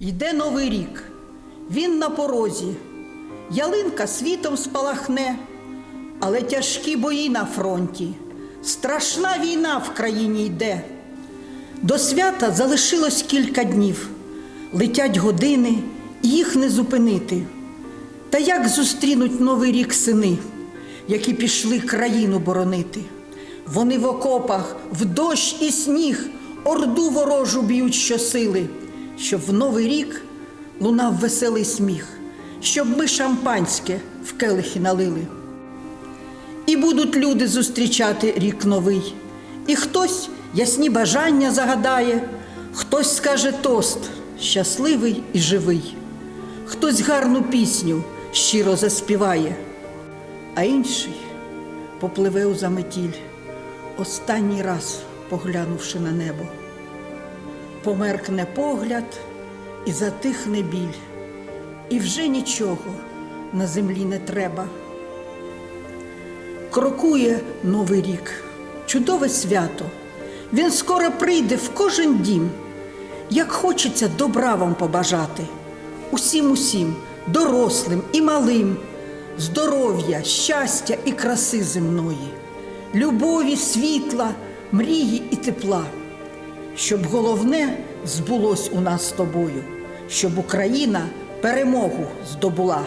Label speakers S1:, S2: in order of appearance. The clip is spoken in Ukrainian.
S1: Йде новий рік, він на порозі, ялинка світом спалахне, але тяжкі бої на фронті, страшна війна в країні йде. До свята залишилось кілька днів, летять години, їх не зупинити. Та як зустрінуть новий рік сини, які пішли країну боронити? Вони в окопах, в дощ і сніг, орду ворожу б'ють щосили, щоб в новий рік лунав веселий сміх, щоб ми шампанське в келихи налили. І будуть люди зустрічати рік новий. І хтось ясні бажання загадає, хтось скаже тост щасливий і живий, хтось гарну пісню щиро заспіває, а інший попливе у заметіль, останній раз поглянувши на небо. Померкне погляд і затихне біль, і вже нічого на землі не треба. Крокує новий рік, чудове свято. Він скоро прийде в кожен дім. Як хочеться добра вам побажати, усім усім, дорослим і малим, здоров'я, щастя і краси земної, любові, світла, мрії і тепла, щоб головне збулось у нас з тобою, щоб Україна перемогу здобула.